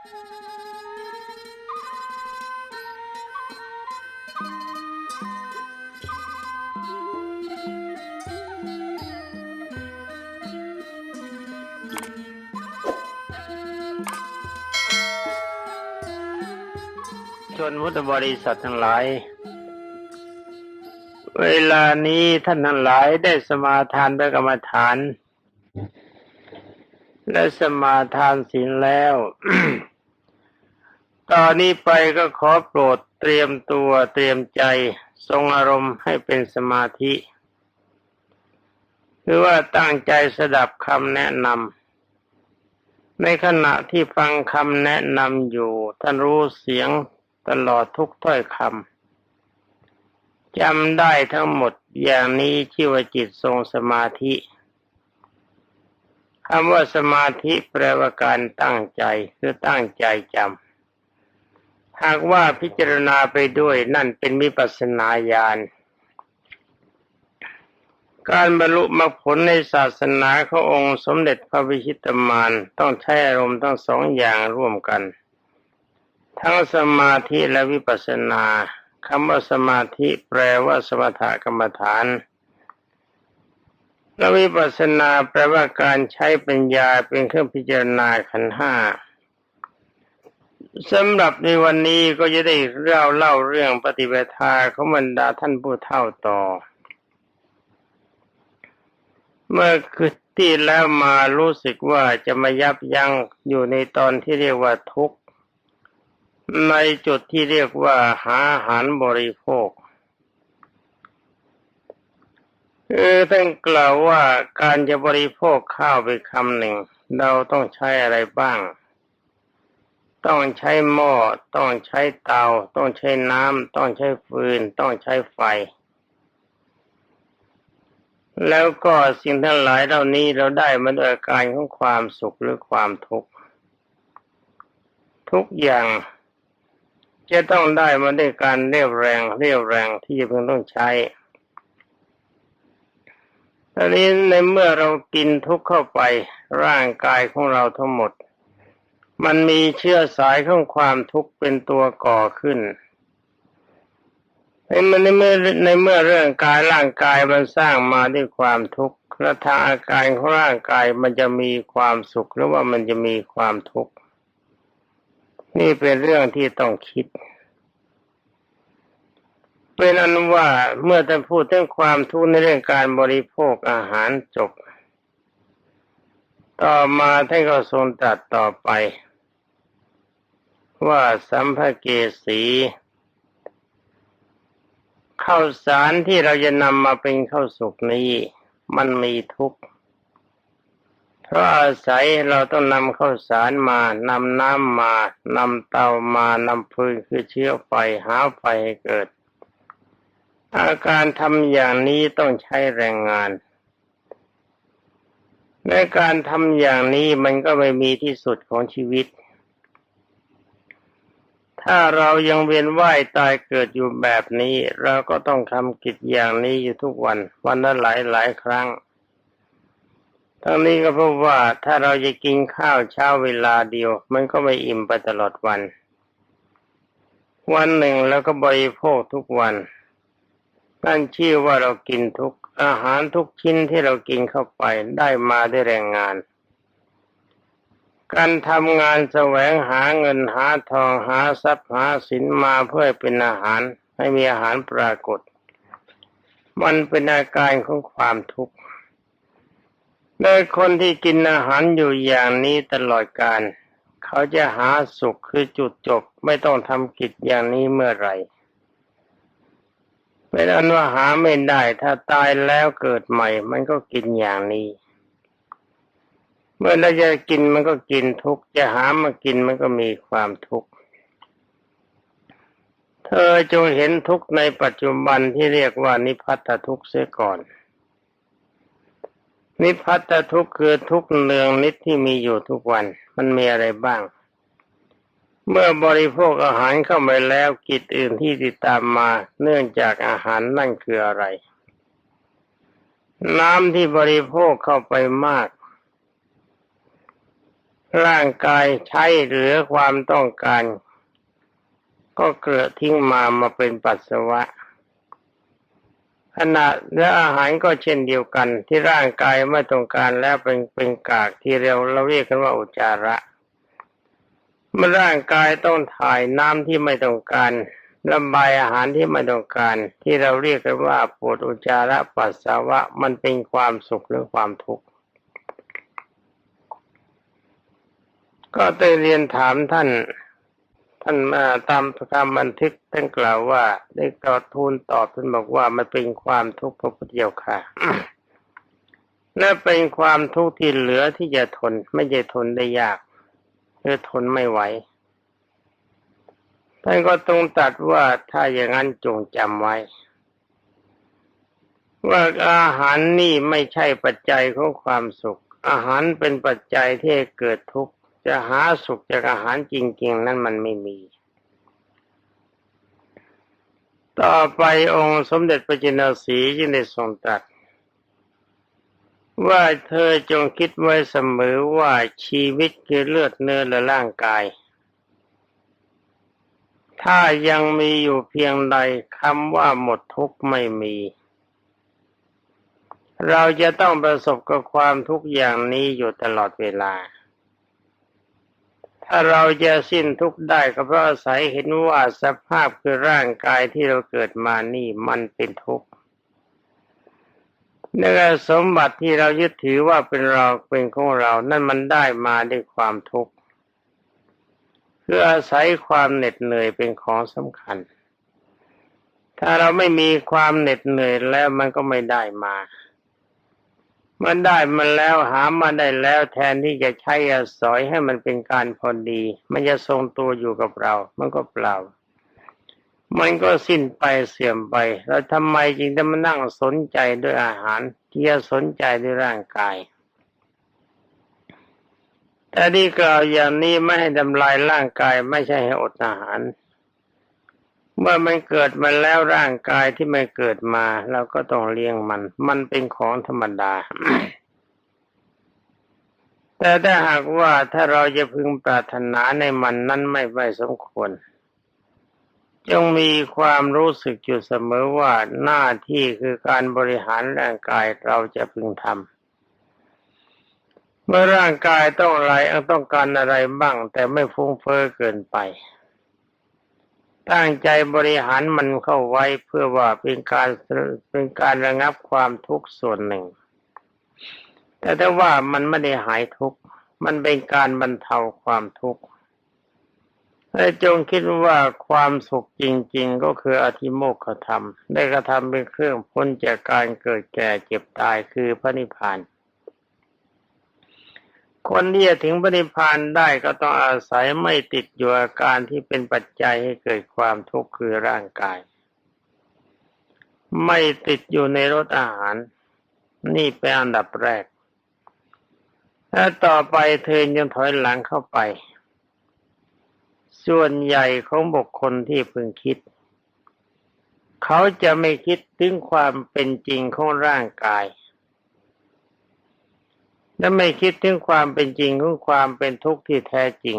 ชนพุทธบริษัททั้งหลาย เวลานี้ท่านทั้งหลายได้สมาทานพระกรรมฐาน และสมาทานศีลแล้ว ตอนนี้ไปก็ขอโปรดเตรียมตัวเตรียมใจทรงอารมณ์ให้เป็นสมาธิคือว่าตั้งใจสดับคำแนะนำในขณะที่ฟังคำแนะนำอยู่ท่านรู้เสียงตลอดทุกถ้อยคำจำได้ทั้งหมดอย่างนี้ชื่อว่าจิตทรงสมาธิคำว่าสมาธิแปลว่าการตั้งใจ คือตั้งใจจำ หากว่าพิจารณาไปด้วยนั่นเป็นมิปัสนาญาณการบรรลุมรรคผลในศาสนาขององค์สมเด็จพระวิชิตมารต้องใช้อารมณ์ทั้งสองอย่างร่วมกัน ทั้งสมาธิและวิปัสสนาคำว่าสมาธิแปลว่าสมถกรรมฐานและวิปัสสนาแปลว่าการใช้ปัญญาเป็นเครื่องพิจารณาขันห้า สำหรับในวันนี้ก็จะได้เล่าเล่าเรื่องปฏิปทาของบรรดาท่านผู้เท่าต่อ เมื่อคือที่แล้วมารู้สึกว่าจะมายับยั้งอยู่ในตอนที่เรียกว่าทุกข์ ในจุดที่เรียกว่าหาอาหารบริโภคคือท่านกล่าวว่าการจะบริโภคข้าวไปคำหนึ่ง เราต้องใช้อะไรบ้าง ต้องใช้หม้อ ต้องใช้เตา ต้องใช้น้ำ ต้องใช้ฟืน ต้องใช้ไฟ แล้วก็สิ่งทั้งหลายเหล่านี้เราได้มาด้วยอาการของความสุขหรือความทุกข์ทุกอย่างจะต้องได้มาด้วยการเรียบแรงเรียบแรงที่เพิ่งต้องใช้ตอนนี้ในเมื่อเรากินทุกเข้าไปร่างกายของเราทั้งหมด มันมีเชื้อสายของความทุกข์เป็นตัวก่อขึ้นในเมื่อในเมื่อในเมื่อเรื่องกายร่างกายมันสร้างมาด้วยความทุกข์และทางอาการของร่างกายมันจะมีความสุขหรือว่ามันจะมีความทุกข์นี่เป็นเรื่องที่ต้องคิด เป็นอันว่าเมื่อท่านพูดถึงความทุกข์ในเรื่องการบริโภคอาหารจบ ต่อมาท่านก็ทรงตรัสต่อไป ว่าสัมภเกสีข้าวสารที่เราจะนำมาเป็นข้าวสุกนี้ มันมีทุกข์เพราะอาศัยเราต้องนำข้าวสารมานำน้ำมานำเตามานำฟืนคือเชื้อไฟหาไฟให้เกิด อาการทำอย่างนี้ต้องใช้แรงงาน ในการทำอย่างนี้มันก็ไม่มีที่สุดของชีวิต ถ้าเรายังเวียนว่ายตายเกิดอยู่แบบนี้ เราก็ต้องทำกิจอย่างนี้อยู่ทุกวัน วันละหลายหลายครั้ง ทั้งนี้ก็เพราะว่าถ้าเราจะกินข้าวเช้าเวลาเดียว มันก็ไม่อิ่มไปตลอดวัน วันหนึ่งแล้วก็บริโภคทุกวันนั่นชื่อว่าเรากินทุกอาหารทุกชิ้นที่เรากินเข้าไปได้มาด้วยแรงงาน การทำงานแสวงหาเงินหาทองหาทรัพย์หาสินมาเพื่อเป็นอาหาร ให้มีอาหารปรากฏ มันเป็นอาการของความทุกข์โดยคนที่กินอาหารอยู่อย่างนี้ตลอดการ เขาจะหาสุขคือจุดจบไม่ต้องทำกิจอย่างนี้เมื่อไหร่เป็นอันว่าหาไม่ได้ถ้าตายแล้วเกิดใหม่ มันก็กินอย่างนี้ เมื่อเราจะกินมันก็กินทุกจะหามากินมันก็มีความทุกข์เธอจงเห็นทุกข์ในปัจจุบันที่เรียกว่านิพพัททุกข์เสียก่อน นิพพัททุกข์คือทุกข์เนืองนิดที่มีอยู่ทุกวัน มันมีอะไรบ้าง เมื่อบริโภคอาหารเข้าไปแล้วกิจอื่นที่ติดตามมา เนื่องจากอาหารนั่นคืออะไร น้ำที่บริโภคเข้าไปมาก ร่างกายใช้เหลือความต้องการ ก็เกลือทิ้งมามาเป็นปัสสาวะขณะและอาหารก็เช่นเดียวกัน ที่ร่างกายไม่ต้องการแล้วเป็นเป็นกากที่เราเราเรียกกันว่าอุจาระเมื่อร่างกายต้องถ่ายน้ำที่ไม่ต้องการระบายอาหารที่ไม่ต้องการ ที่เราเรียกกันว่าปวดอุจาระปัสสาวะมันเป็นความสุขหรือความทุกข์ ก็ได้เรียนถามท่าน ท่านมาตามคำบันทึกท่านกล่าวว่า ได้กราบทูลตอบท่านบอกว่ามันเป็นความทุกข์พระพุทธเจ้าค่ะและเป็นความทุกข์ที่เหลือที่จะทน ไม่ใช่ทนได้ยากหรือทนไม่ไหวท่านก็ตรงตัดว่าถ้าอย่างนั้นจงจำไว้ ว่าอาหารนี่ไม่ใช่ปัจจัยของความสุข อาหารเป็นปัจจัยที่เกิดทุกข์ จะหาสุขจากอาหารจริง ๆ นั้นมันไม่มี ต่อไปองค์สมเด็จพระจินสีจึงได้ทรงตรัสว่าเธอจงคิดไว้เสมอว่าชีวิตคือเลือดเนื้อและร่างกาย ถ้ายังมีอยู่เพียงใดคำว่าหมดทุกข์ไม่มี เราจะต้องประสบกับความทุกข์อย่างนี้อยู่ตลอดเวลา ถ้าเราจะสิ้นทุกข์ได้ก็เพราะอาศัยเห็นว่าสภาพคือร่างกายที่เราเกิดมานี่มันเป็นทุกข์เนื้อสมบัติที่เรายึดถือว่าเป็นเราเป็นของเรา นั่นมันได้มาด้วยความทุกข์คืออาศัยความเหน็ดเหนื่อยเป็นของสำคัญ ถ้าเราไม่มีความเหน็ดเหนื่อยแล้วมันก็ไม่ได้มา มันได้มันแล้วหามาได้แล้วแทนที่จะใช้อาสอยให้มันเป็นการพอดี มันจะทรงตัวอยู่กับเรา มันก็เปล่า มันก็สิ้นไปเสื่อมไป แล้วทำไมจึงจะมานั่งสนใจด้วยอาหาร ที่จะสนใจด้วยร่างกายแต่ที่กล่าวอย่างนี้ไม่ให้ทำลายร่างกายไม่ใช่ให้อดอาหาร เมื่อมันเกิดมาแล้วร่างกายที่ไม่เกิดมาเราก็ต้องเลี้ยงมัน มันเป็นของธรรมดา แต่ถ้าหากว่าถ้าเราจะพึงปรารถนาในมันนั้นไม่ไม่สมควรจงมีความรู้สึกอยู่เสมอว่าหน้าที่คือการบริหารร่างกายเราจะพึงทำเมื่อร่างกายต้องอะไรต้องการอะไรบ้าง แต่ไม่ฟุ้งเฟ้อเกินไป ตั้งใจบริหารมันเข้าไว้เพื่อว่าเป็นการเป็นการระงับความทุกข์ส่วนหนึ่ง แต่ถ้าว่ามันไม่ได้หายทุกข์มันเป็นการบรรเทาความทุกข์และจงคิดว่าความสุขจริง ๆ ก็คืออธิโมกขธรรม ได้กระทำเป็นเครื่องพ้นจากการเกิดแก่เจ็บตายคือพระนิพพาน คนที่จะถึงพระนิพพานได้ก็ต้องอาศัยไม่ติดอยู่อาการที่เป็นปัจจัยให้เกิดความทุกข์คือร่างกาย ไม่ติดอยู่ในรสอาหาร นี่เป็นอันดับแรกถ้าต่อไปเธอยังถอยหลังเข้าไป ส่วนใหญ่ของบุคคลที่พึงคิด เขาจะไม่คิดถึงความเป็นจริงของร่างกาย และไม่คิดถึงความเป็นจริงของความเป็นทุกข์ที่แท้จริง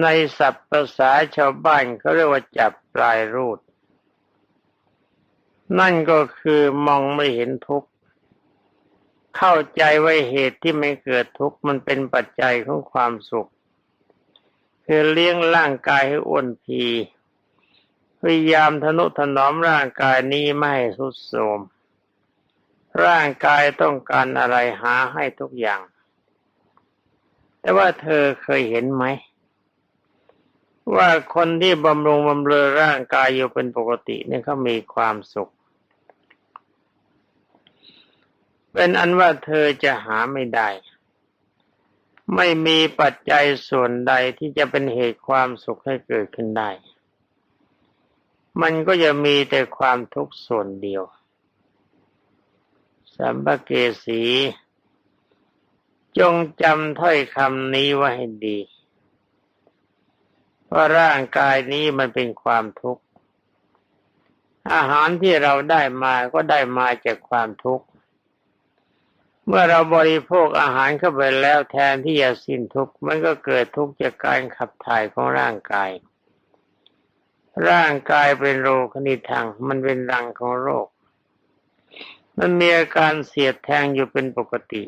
ในศัพท์ภาษาชาวบ้านเขาเรียกว่าจับปลายรูด นั่นก็คือมองไม่เห็นทุกข์ เข้าใจว่าเหตุที่ไม่เกิดทุกข์มันเป็นปัจจัยของความสุข คือเลี้ยงร่างกายให้อ้วนพีพยายามทนุถนอมร่างกายนี้ไม่ให้สุดโทรม ร่างกายต้องการอะไรหาให้ทุกอย่าง แต่ว่าเธอเคยเห็นไหม ว่าคนที่บำรุงบำเรอร่างกายอยู่เป็นปกติเนี่ยเขามีความสุข เป็นอันว่าเธอจะหาไม่ได้ ไม่มีปัจจัยส่วนใดที่จะเป็นเหตุความสุขให้เกิดขึ้นได้ มันก็จะมีแต่ความทุกข์ส่วนเดียว สัมภเกสี จงจำถ้อยคำนี้ไว้ให้ดี ว่าร่างกายนี้มันเป็นความทุกข์ อาหารที่เราได้มาก็ได้มาจากความทุกข์ เมื่อเราบริโภคอาหารเข้าไปแล้วแทนที่จะสิ้นทุกข์มันก็เกิดทุกข์จากการขับถ่ายของร่างกาย ร่างกายเป็นโรคนิทังมันเป็นรังของโรค มันมีอาการเสียดแทงอยู่เป็นปกติ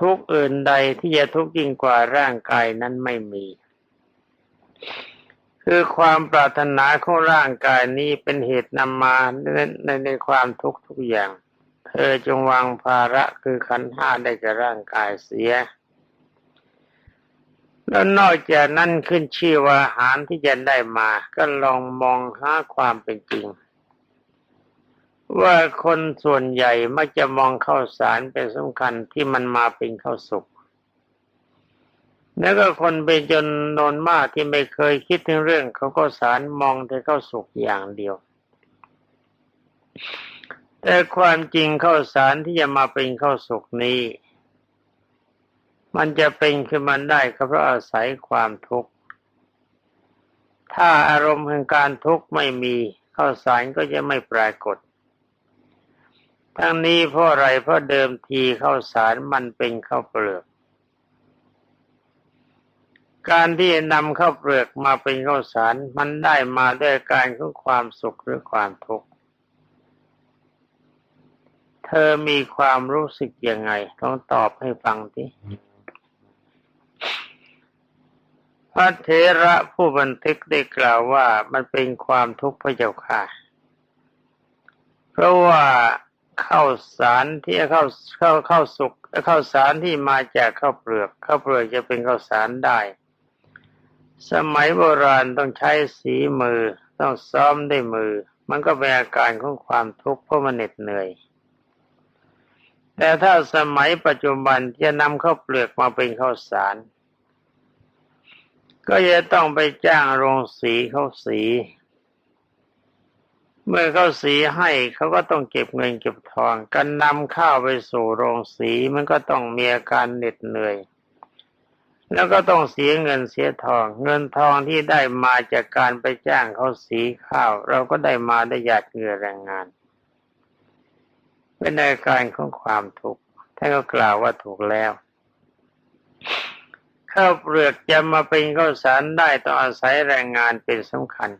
ทุกอื่นใดที่จะทุกข์ยิ่งกว่าร่างกายนั้นไม่มี คือความปรารถนาของร่างกายนี้เป็นเหตุนำมาในในในความทุกข์ทุกอย่าง เธอจงวางภาระคือขันธ์ห้าได้กับร่างกายเสียแล้วนอกจากนั้นขึ้นชื่อว่าอาหารที่จะได้มา ก็ลองมองหาความเป็นจริง ว่าคนส่วนใหญ่มักจะมองข้าวสารเป็นสำคัญที่มันมาเป็นข้าวสุก แล้วก็คนเป็นจนนวนมากที่ไม่เคยคิดถึงเรื่องเขาข้าวสารมองแต่ข้าวสุกอย่างเดียว แต่ความจริงข้าวสารที่จะมาเป็นข้าวสุกนี้ มันจะเป็นขึ้นมาได้ก็เพราะอาศัยความทุกข์ถ้าอารมณ์แห่งการทุกข์ไม่มีข้าวสารก็จะไม่ปรากฏ ทั้งนี้เพราะอะไรเพราะเดิมทีข้าวสารมันเป็นข้าวเปลือก การที่นำข้าวเปลือกมาเป็นข้าวสารมันได้มาด้วยการของความสุขหรือความทุกข์เธอมีความรู้สึกยังไงต้องตอบให้ฟังทีพระเถระผู้บันทึกได้กล่าวว่ามันเป็นความทุกข์พระเจ้าค่ะ เพราะว่า ข้าวสารที่เข้าเข้าเข้าสุกข้าวสารที่มาจากข้าวเปลือกข้าวเปลือกจะเป็นข้าวสารได้ สมัยโบราณต้องใช้สีมือต้องซ้อมด้วยมือ มันก็เป็นอาการของความทุกข์เพราะมันเหน็ดเหนื่อย แต่ถ้าสมัยปัจจุบันจะนำข้าวเปลือกมาเป็นข้าวสาร ก็จะต้องไปจ้างโรงสีเขาสี เมื่อเขาสีให้เขาก็ต้องเก็บเงินเก็บทองการนำข้าวไปสู่โรงสีมันก็ต้องมีอาการเหน็ดเหนื่อย แล้วก็ต้องเสียเงินเสียทอง เงินทองที่ได้มาจากการไปจ้างเขาสีข้าว เราก็ได้มาได้หยาดเหงื่อแรงงาน เป็นอาการของความทุกข์ท่านก็กล่าวว่าถูกแล้วข้าวเปลือกจะมาเป็นข้าวสารได้ต้องอาศัยแรงงานเป็นสำคัญ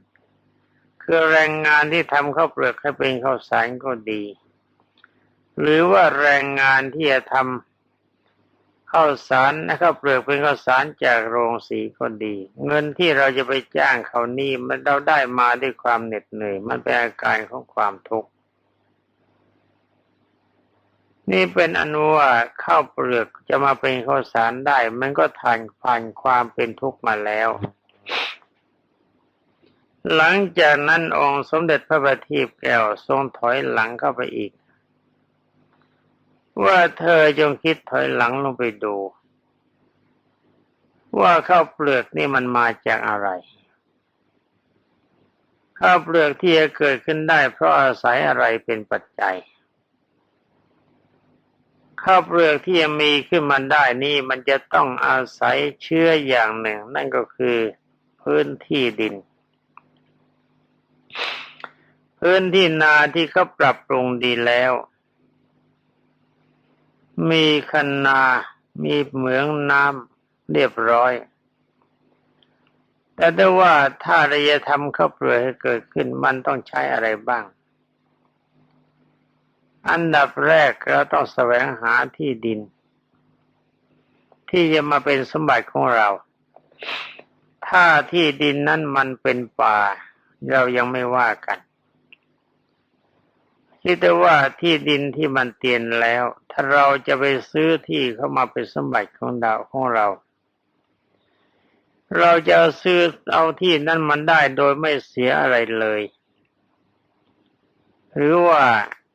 คือแรงงานที่ทำข้าวเปลือกให้เป็นข้าวสารก็ดี หรือว่าแรงงานที่จะทำข้าวสารนะข้าวเปลือกเป็นข้าวสารจากโรงสีก็ดี เงินที่เราจะไปจ้างเขานี่มันเราได้มาด้วยความเหน็ดเหนื่อย มันเป็นอาการของความทุกข์นี่เป็นอนุว่าข้าวเปลือกจะมาเป็นข้าวสารได้ มันก็ทานผ่านความเป็นทุกข์มาแล้ว หลังจากนั้นองค์สมเด็จพระบัณฑิตแก้วทรงถอยหลังเข้าไปอีก ว่าเธอจงคิดถอยหลังลงไปดู ว่าข้าวเปลือกนี่มันมาจากอะไรข้าวเปลือกที่จะเกิดขึ้นได้ เพราะอาศัยอะไรเป็นปัจจัยข้าวเปลือกที่จะมีขึ้นมาได้นี่มันจะต้องอาศัยเชื้ออย่างหนึ่ง นั่นก็คือพื้นที่ดิน พื้นที่นาที่เขาปรับปรุงดีแล้ว มีคันนา มีเหมืองน้ำเรียบร้อย แต่ถ้าว่าถ้าเราจะทำข้าวเปลือกให้เกิดขึ้นมันต้องใช้อะไรบ้าง อันดับแรกเราต้องแสวงหาที่ดิน ที่จะมาเป็นสมบัติของเรา ถ้าที่ดินนั้นมันเป็นป่า เรายังไม่ว่ากันคิดแต่ว่าที่ดินที่มันเตียนแล้ว ถ้าเราจะไปซื้อที่เข้ามาเป็นสมบัติของดาวของเรา เราจะซื้อเอาที่นั้นมันได้โดยไม่เสียอะไรเลย หรือว่า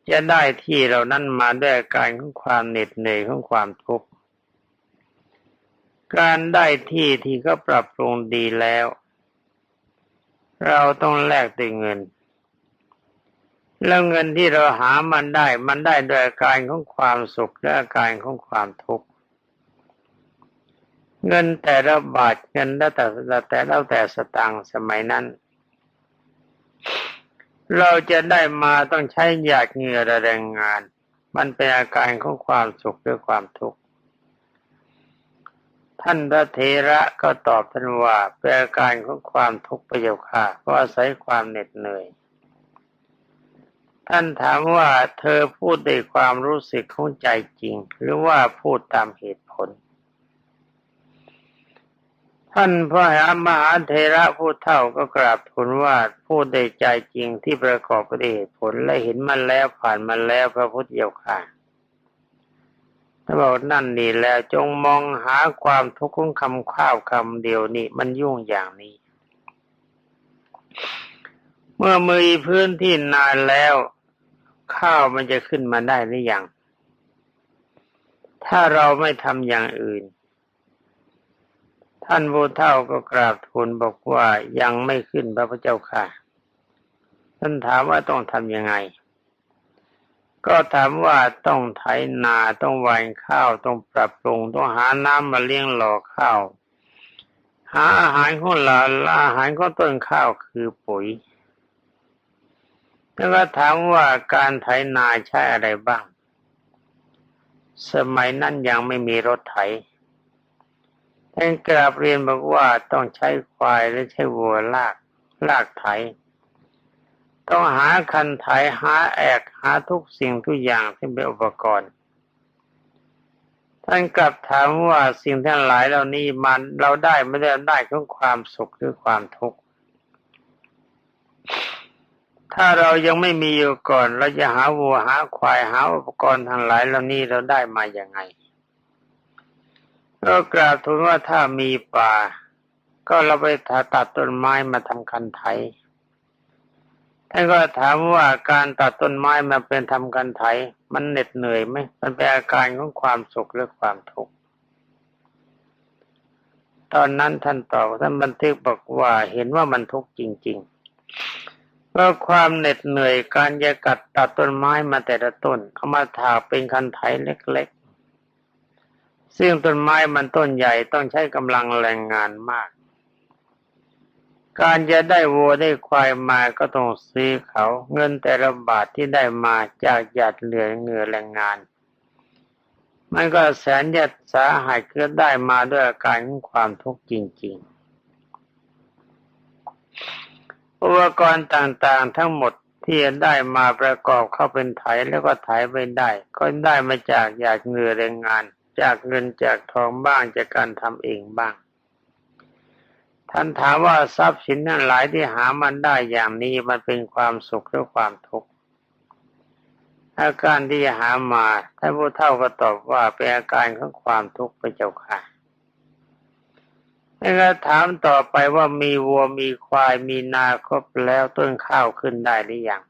จะได้ที่เรานั้นมาด้วยการของความเหน็ดเหนื่อยของความทุกข์การได้ที่ที่ก็ปรับปรุงดีแล้ว เราต้องแลกด้วยเงิน แล้วเงินที่เราหามันได้ มันได้โดยอาการของความสุขและอาการของความทุกข์เงินแต่ละบาทเงินแล้วแต่แต่แล้วแต่สตางค์สมัยนั้น เราจะได้มาต้องใช้หยาดเหงื่อและแรงงาน มันเป็นอาการของความสุขหรือความทุกข์ ท่านพระเทระก็ตอบท่านว่าเป็นอาการของความทุกข์ประโยค่ะเพราะอาศัยความเหน็ดเหนื่อยท่านถามว่าเธอพูดด้วยความรู้สึกของใจจริง หรือว่าพูดตามเหตุผล ท่านพระมหาเทระผู้เท่าก็กราบทูลว่าพูดด้วยใจจริงที่ประกอบด้วยเหตุผลและเห็นมันแล้วผ่านมันแล้วพระพุทธเจ้าค่ะ ถ้าบอกนั่นนี่แล้วจงมองหาความทุกข์ของคำข้าวคำเดียวนี่มันยุ่งอย่างนี้ เมื่อมือพื้นที่นานแล้ว ข้าวมันจะขึ้นมาได้หรือยัง ถ้าเราไม่ทำอย่างอื่น ท่านผู้เฒ่าก็กราบทูลบอกว่ายังไม่ขึ้นพระพุทธเจ้าค่ะ ท่านถามว่าต้องทำยังไง ก็ถามว่าต้องไถนาต้องหวานข้าวต้องปรับปรุงต้องหาน้ำมาเลี้ยงหล่อข้าว หาอาหารของหลานอาหารของต้นข้าวคือปุ๋ย แล้วก็ถามว่าการไถนาใช้อะไรบ้าง สมัยนั้นยังไม่มีรถไถท่านกราบเรียนบอกว่าต้องใช้ควายและใช้วัวลากลากไถ ต้องหาคันไถหาแอกหาทุกสิ่งทุกอย่างที่เป็นอุปกรณ์ ท่านกลับถามว่าสิ่งทั้งหลายเหล่านี้มันเราได้ไม่ได้ได้ของความสุขหรือความทุกข์ถ้าเรายังไม่มีอยู่ก่อนเราจะหาวัวหาควายหาอุปกรณ์ทั้งหลายเหล่านี้เราได้มาอย่างไงก็กราบทูลว่าถ้ามีป่า ก็เราไปตัดต้นไม้มาทำคันไถ ท่านก็ถามว่าการตัดต้นไม้มาเป็นทำคันไถ มันเหน็ดเหนื่อยไหมมันเป็นอาการของความสุขหรือความทุกข์ตอนนั้นท่านตอบท่านบันทึกบอกว่าเห็นว่ามันทุกข์จริงๆเพราะความเหน็ดเหนื่อยการจะกัดตัดต้นไม้มาแต่ละต้นเอามาถากเป็นคันไถเล็กๆ ซึ่งต้นไม้มันต้นใหญ่ต้องใช้กำลังแรงงานมาก การจะได้วัวได้ควายมาก็ต้องซื้อเขา เงินแต่ละบาทที่ได้มาจากหยาดเหลือเงือแรงงาน มันก็แสนยัดสาหัสเกิดได้มาด้วยอาการของความทุกข์จริง ๆ อุปกรณ์ต่างๆทั้งหมดที่ได้มาประกอบเข้าเป็นไถแล้วก็ไถไปได้ ก็ได้มาจากหยาดเหงือแรงงาน จากเงินจากทองบ้างจากการทำเองบ้าง ท่านถามว่าทรัพย์สินนั้นหลายที่หามันได้อย่างนี้มันเป็นความสุขหรือความทุกข์อาการที่หามาท่านผู้เฒ่าก็ตอบว่าเป็นอาการของความทุกข์พระเจ้าค่ะแล้วก็ถามต่อไปว่ามีวัวมีควายมีนาครบแล้วต้นข้าวขึ้นได้หรือยัง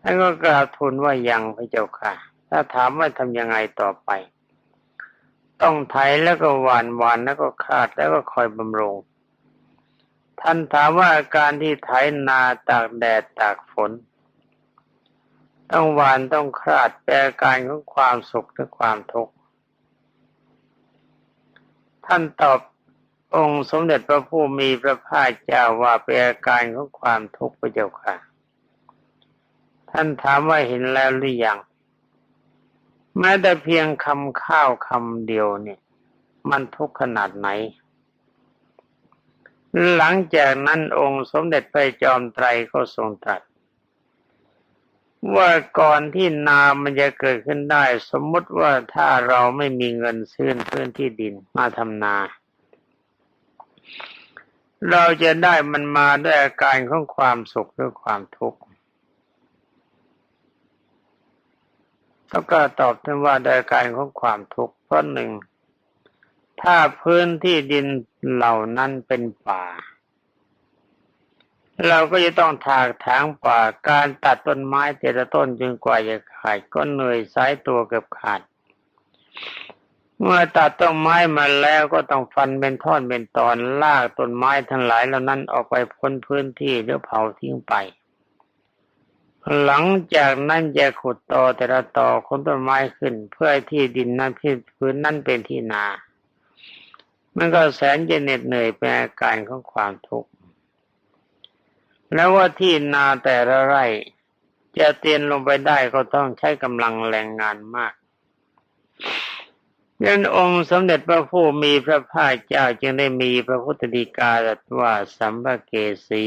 ท่านก็กราบทูลว่ายังพระเจ้าค่ะ ถ้าถามว่าทำยังไงต่อไป ต้องไถแล้วก็หวานหวานแล้วก็คาดแล้วก็คอยบำรุงท่านถามว่าอาการที่ไถนาตากแดดตากฝน ต้องหวานต้องคาดแปลการของความสุขหรือความทุกข์ท่านตอบองค์สมเด็จพระผู้มีพระภาคเจ้าว่าเป็นอาการของความทุกข์พระเจ้าค่ะ ท่านถามว่าเห็นแล้วหรือยัง แม้แต่เพียงคำข้าวคำเดียวเนี่ย มันทุกข์ขนาดไหน หลังจากนั้นองค์สมเด็จพระจอมไตรก็ทรงตรัส ว่าก่อนที่นามันจะเกิดขึ้นได้ สมมติว่าถ้าเราไม่มีเงินซื้อพื้นที่ดินมาทำนา เราจะได้มันมาด้วยอาการของความสุขหรือความทุกข์ แล้วก็ตอบท่านว่าด้วยอาการของความทุกข์เพราะหนึ่ง ถ้าพื้นที่ดินเหล่านั้นเป็นป่า เราก็จะต้องถากถางป่าการตัดต้นไม้แต่ละต้นจนกว่าจะขาดก็เหนื่อยสายตัวเกือบขาด เมื่อตัดต้นไม้มาแล้วก็ต้องฟันเป็นท่อนเป็นตอนลากต้นไม้ทั้งหลายเหล่านั้นออกไปพ้นพื้นที่หรือเผาทิ้งไป หลังจากนั้นจะขุดตอแต่ละตอของต้นไม้ขึ้น เพื่อที่ดินนั้นที่พื้นนั้นเป็นที่นา มันก็แสนจะเหน็ดเหนื่อยเป็นอาการของความทุกข์แล้วว่าที่นาแต่ละไร่ จะเตียนลงไปได้ก็ต้องใช้กำลังแรงงานมากดังนั้นองค์สมเด็จพระผู้มีพระภาคเจ้าจึงได้มีพระพุทธดีกาตรัสว่าสัมภเกสี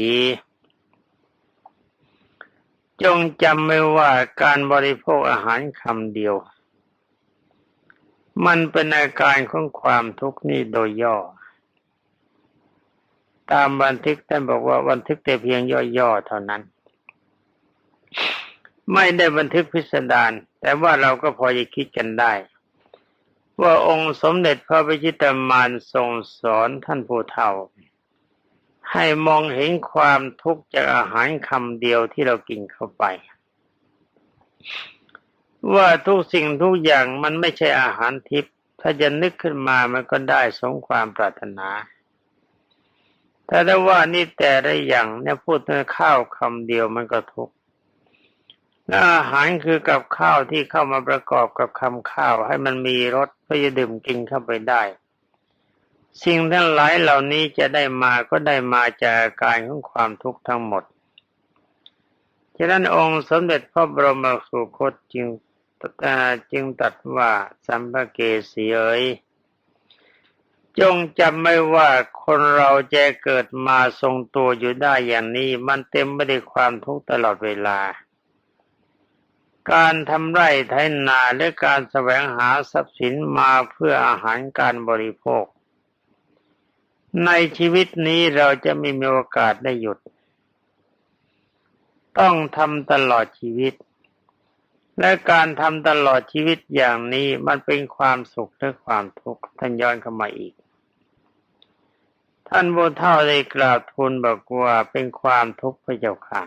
จงจำไว้ว่าการบริโภคอาหารคำเดียว มันเป็นอาการของความทุกข์นี่โดยย่อ ตามบันทึกท่านบอกว่าบันทึกแต่เพียงย่อๆเท่านั้น ไม่ได้บันทึกพิสดารแต่ว่าเราก็พอจะคิดกันได้ ว่าองค์สมเด็จพระพิชิตมานทรงสอนท่านผู้เฒ่า ให้มองเห็นความทุกข์จากอาหารคำเดียวที่เรากินเข้าไป ว่าทุกสิ่งทุกอย่างมันไม่ใช่อาหารทิพย์ถ้าจะนึกขึ้นมามันก็ได้สมความปรารถนา แต่ถ้ว่านี่แต่ละอย่างเนี่ยพูดถึงข้าวคำเดียวมันก็ทุกข์อาหารคือกับข้าวที่เข้ามาประกอบกับคำข้าวให้มันมีรสเพื่อจะดื่มกินเข้าไปได้ สิ่งทั้งหลายเหล่านี้จะได้มาก็ได้มาจากอาการของความทุกข์ทั้งหมด ฉะนั้นองค์สมเด็จพระบรมสุคตจึงจึงตัดว่าสัมภเกสีเอ๋ยจงจำไม่ว่าคนเราจะเกิดมาทรงตัวอยู่ได้อย่างนี้ มันเต็มไปด้วยความทุกข์ตลอดเวลา การทำไร่ไถนาและการแสวงหาทรัพย์สินมาเพื่ออาหารการบริโภค ในชีวิตนี้เราจะไม่มีโอกาสได้หยุด ต้องทำตลอดชีวิต และการทำตลอดชีวิตอย่างนี้มันเป็นความสุขและความทุกข์ท่านย้อนเข้ามาอีก ท่านบูเท่าได้กราบทูลบอกว่าเป็นความทุกข์พระเจ้าค่ะ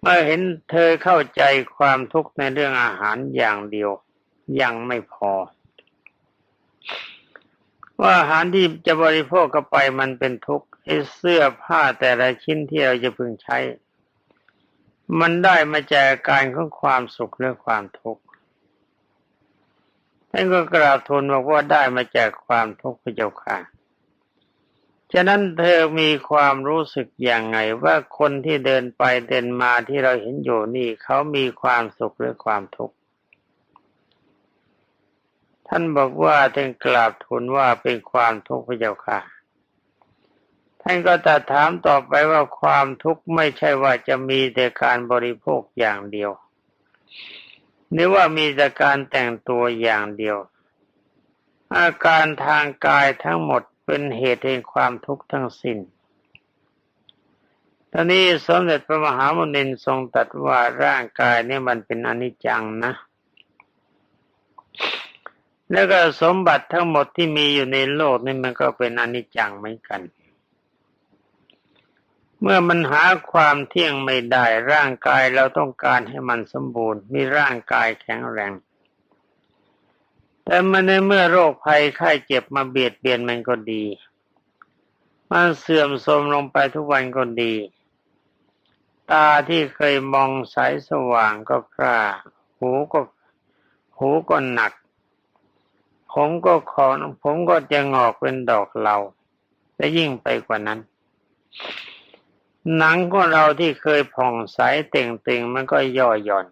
เมื่อเห็นเธอเข้าใจความทุกข์ในเรื่องอาหารอย่างเดียวยังไม่พอ ว่าอาหารที่จะบริโภคเข้าไปมันเป็นทุกข์ไอ้เสื้อผ้าแต่ละชิ้นที่เราจะพึงใช้ มันได้มาจากการของความสุขหรือความทุกข์ท่านก็กราบทูลบอกว่าได้มาจากความทุกข์พระเจ้าค่ะฉะนั้นเธอมีความรู้สึกอย่างไงว่าคนที่เดินไปเดินมาที่เราเห็นอยู่นี่เขามีความสุขหรือความทุกข์ ท่านบอกว่าท่านกราบทูลว่าเป็นความทุกข์พระเจ้าค่ะ ท่านก็ตรัสถามต่อไปว่าความทุกข์ไม่ใช่ว่าจะมีแต่การบริโภคอย่างเดียว หรือว่ามีแต่การแต่งตัวอย่างเดียว อาการทางกายทั้งหมดเป็นเหตุแห่งความทุกข์ทั้งสิ้นตอนนี้สมเด็จพระมหามุนินทรงตรัสว่าร่างกายนี่มันเป็นอนิจจังนะ แล้วก็สมบัติทั้งหมดที่มีอยู่ในโลกนี่มันก็เป็นอนิจจังเหมือนกัน เมื่อมันหาความเที่ยงไม่ได้ร่างกายเราต้องการให้มันสมบูรณ์ มีร่างกายแข็งแรง แต่มันในเมื่อโรคภัยไข้เจ็บมาเบียดเบียนมันก็ดี มันเสื่อมโทรมลงไปทุกวันก็ดี ตาที่เคยมองใสสว่างก็พร่าหูก็หูก็หนัก ผมก็ขอผมก็จะงอกเป็นดอกเหลาและยิ่งไปกว่านั้น หนังของเราที่เคยผ่องใสเต่งตึงมันก็ย่อหย่อน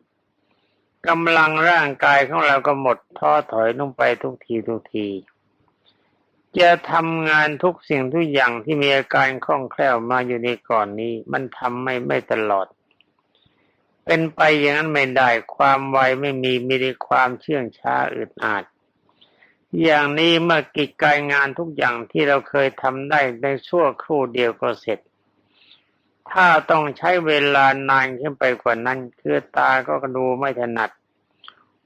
กำลังร่างกายของเราก็หมดท้อถอยลงไปทุกทีทุกที จะทำงานทุกสิ่งทุกอย่างที่มีอาการคล่องแคล่วมาอยู่ในก่อนนี้ มันทำไม่ไม่ตลอด เป็นไปอย่างนั้นไม่ได้ความไวไม่มีมีแต่ความเชื่องช้าอึดอัด อย่างนี้เมื่อกิจการงานทุกอย่างที่เราเคยทำได้ในชั่วครู่เดียวก็เสร็จ ถ้าต้องใช้เวลานานขึ้นไปกว่านั้น คือตาก็ดูไม่ถนัด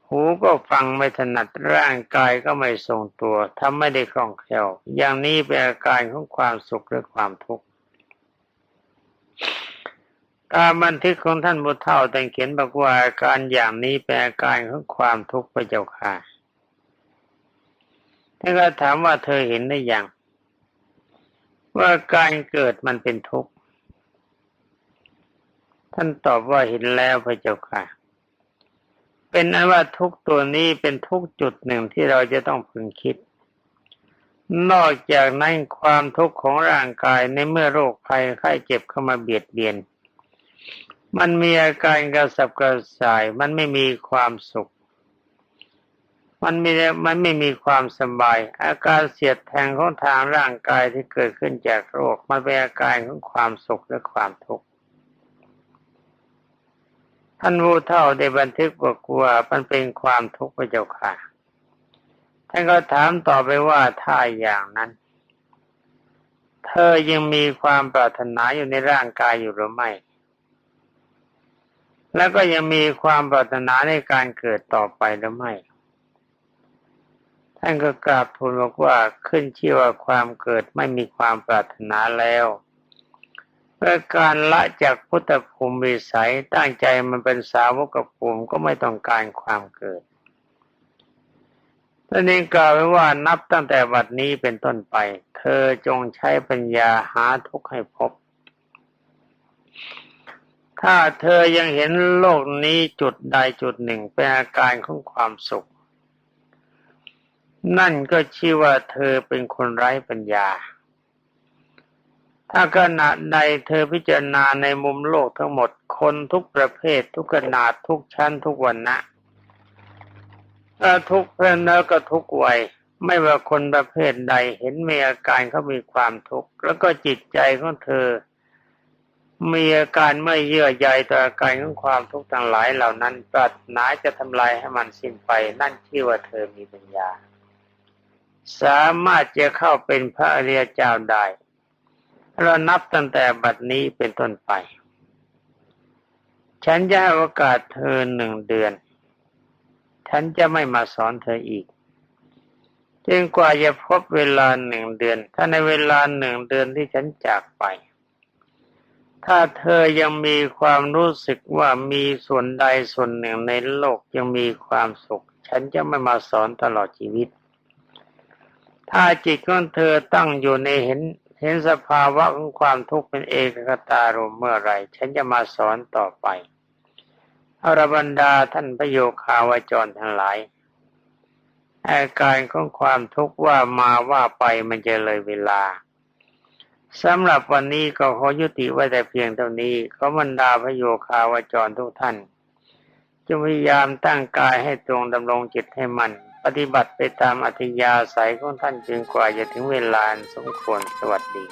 หูก็ฟังไม่ถนัดร่างกายก็ไม่ทรงตัวทำไม่ได้คล่องแคล่ว อย่างนี้เป็นอาการของความสุขหรือความทุกข์การบันทึกของท่านบุตรเท่าแต่งเขียนบอกว่าอาการอย่างนี้เป็นอาการของความทุกข์พระเจ้าค่ะ ท่านก็ถามว่าเธอเห็นได้ยังว่าการเกิดมันเป็นทุกข์ ท่านตอบว่าเห็นแล้วพระเจ้าค่ะ เป็นอันว่าทุกตัวนี้เป็นทุกจุดหนึ่งที่เราจะต้องพึงคิด นอกจากนั้นความทุกข์ของร่างกายในเมื่อโรคภัยไข้เจ็บเข้ามาเบียดเบียน มันมีอาการกระสับกระส่าย มันไม่มีความสุข มันมีมันไม่มีความสบาย อาการเสียดแทงของทางร่างกายที่เกิดขึ้นจากโรคมันเป็นอาการของความสุขและความทุกข์ท่านผู้เท่าได้บันทึกบอกว่ามันเป็นความทุกข์พระเจ้าค่ะท่านก็ถามต่อไปว่าถ้าอย่างนั้น เธอยังมีความปรารถนาอยู่ในร่างกายอยู่หรือไม่ แล้วก็ยังมีความปรารถนาในการเกิดต่อไปหรือไม่ ท่านก็กราบทูลบอกว่าขึ้นชื่อว่าความเกิดไม่มีความปรารถนาแล้วเพื่อการละจากพุทธภูมิวิสัยตั้งใจมันเป็นสาวกภูมิก็ไม่ต้องการความเกิดท่านเองกล่าวไว้ว่านับตั้งแต่บัดนี้เป็นต้นไป เธอจงใช้ปัญญาหาทุกข์ให้พบ ถ้าเธอยังเห็นโลกนี้จุดใดจุดหนึ่งเป็นอาการของความสุข นั่นก็ชื่อว่าเธอเป็นคนไร้ปัญญา ถ้าขณะใดเธอพิจารณาในมุมโลกทั้งหมดคนทุกประเภททุกขนาดทุกชั้นทุกวันนะทุกเพศแล้วก็ทุกวัยไม่ว่าคนประเภทใดเห็นมีอาการเขามีความทุกข์แล้วก็จิตใจของเธอ มีอาการไม่เยื่อใยต่ออาการของความทุกข์ทั้งหลายเหล่านั้นปรารถนาจะทำลายให้มันสิ้นไป นั่นชื่ว่าเธอมีปัญญา สามารถจะเข้าเป็นพระอริยเจ้าได้ เรานับตั้งแต่บัดนี้เป็นต้นไป ฉันจะให้โอกาสเธอหนึ่งเดือน ฉันจะไม่มาสอนเธออีกจนกว่าจะพบเวลาหนึ่งเดือน ถ้าในเวลาหนึ่งเดือนที่ฉันจากไป ถ้าเธอยังมีความรู้สึกว่ามีส่วนใดส่วนหนึ่งในโลกยังมีความสุข ฉันจะไม่มาสอนตลอดชีวิต ถ้าจิตของเธอตั้งอยู่ในเห็น เห็นสภาวะของความทุกข์เป็นเอกคตารมเมื่อไรฉันจะมาสอนต่อไปอรบรรดาท่านพระโยคาวจรทั้งหลายอาการของความทุกข์ว่ามาว่าไปมันจะเลยเวลาสำหรับวันนี้ก็ขอยุติไว้แต่เพียงเท่านี้ขอบรรดาพระโยคาวจรทุกท่านจงพยายามตั้งกายให้ตรงดำรงจิตให้มัน ฏิบัติไปตามอัธยาศัยของท่านจนกว่าจะถึงเวลาสมควรสวัสดี